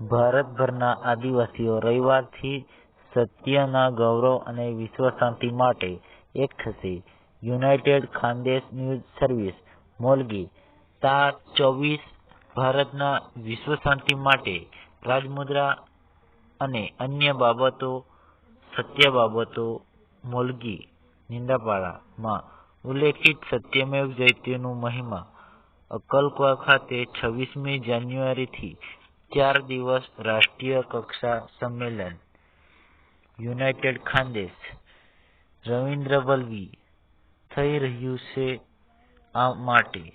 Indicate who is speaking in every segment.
Speaker 1: ભારતભરના આદિવાસીઓ રવિવારથી સત્યના ગૌરવ અને વિશ્વ શાંતિ માટે એક થશે united Khandesh news service, Molgi, તા. ચોવીસ ભારતના વિશ્વ શાંતિ માટે રાજમુદ્રા અને અન્ય બાબતો સત્ય બાબતો મોલગી, નિંદાપાડામાં ઉલ્લેખિત સત્યમેવ જયતેનું મહિમા અક્કલકુવા ખાતે છવ્વીસમી જાન્યુઆરીથી ચાર દિવસ રાષ્ટ્રીય કક્ષા સંમેલન. યુનાઇટેડ ખાનદેશ. રવિન્દ્રવલ્લભી થઈ રહ્યું છે આ માટે.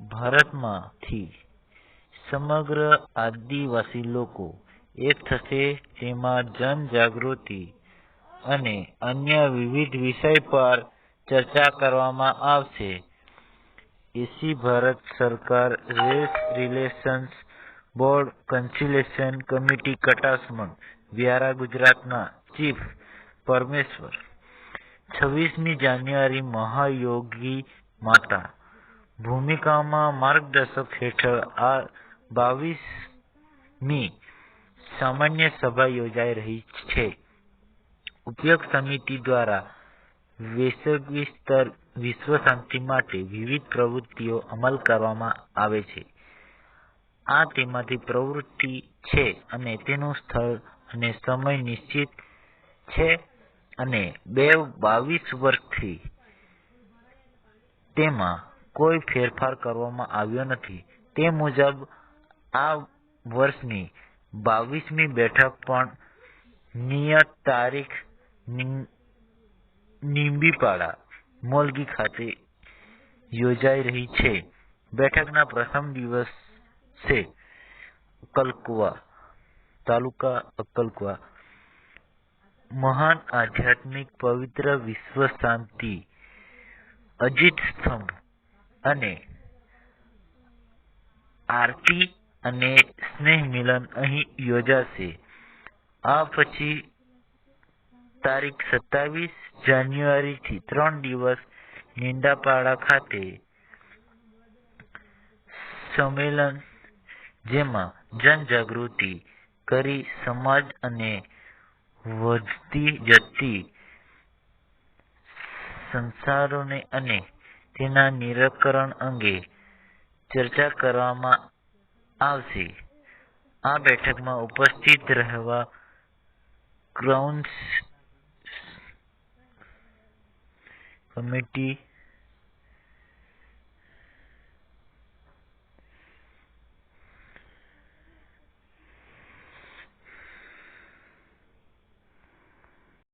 Speaker 1: ભારતમાંથી સમગ્ર આદિવાસી લોકો એક થશે તેમાં જનજાગૃતિ અને અન્ય વિવિધ વિષય પર ચર્ચા કરવામાં આવશે. એસી ભારત સરકાર race relations board conciliation committee કટાસમણ Vyara ગુજરાતના ચીફ પરમેશ્વર. છવ્વીસમી જાન્યુઆરી મહાયોગી માતા. ભૂમિકામાં માર્ગદર્શક હેઠળ આ બાવીસમી સામાન્ય સભા યોજાઈ રહી છે. ઉપયોગ સમિતિ દ્વારા વૈશ્વિક સ્તર વિશ્વ શાંતિ માટે વિવિધ પ્રવૃત્તિઓ અમલ કરવામાં આવે છે. આ તેમાંથી પ્રવૃત્તિ છે અને તેનું સ્થળ અને સમય નિશ્ચિત છે અને બે બાવીસ વર્ષથી તેમાં કોઈ ફેરફાર કરવામાં આવ્યો નથી. તે મુજબ, આ વર્ષની બાવીસમી બેઠક પણ નિયત તારીખ નીંબીપાડા, મોલગી ખાતે યોજાઈ રહી છે. બેઠકના પ્રથમ દિવસે અક્કલકુવા તાલુકા અક્કલકુવા મહાન આધ્યાત્મિક પવિત્ર વિશ્વ શાંતિ. અજીત સ્તંભ અને આરતી અને સ્નેહ મિલન અહીં યોજાશે. આ પછી તારીખ સત્તાવીસ જાન્યુઆરીથી ત્રણ દિવસ નિંદાપાડા ખાતે સંમેલન જેમાં જનજાગૃતિ કરી સમાજ અને વધતી જતી સંસારોને અને તેના નિરાકરણ અંગે ચર્ચા કરવામાં આવશે. આ બેઠકમાં ઉપસ્થિત રહેવા ક્રાઉન્સ કમિટી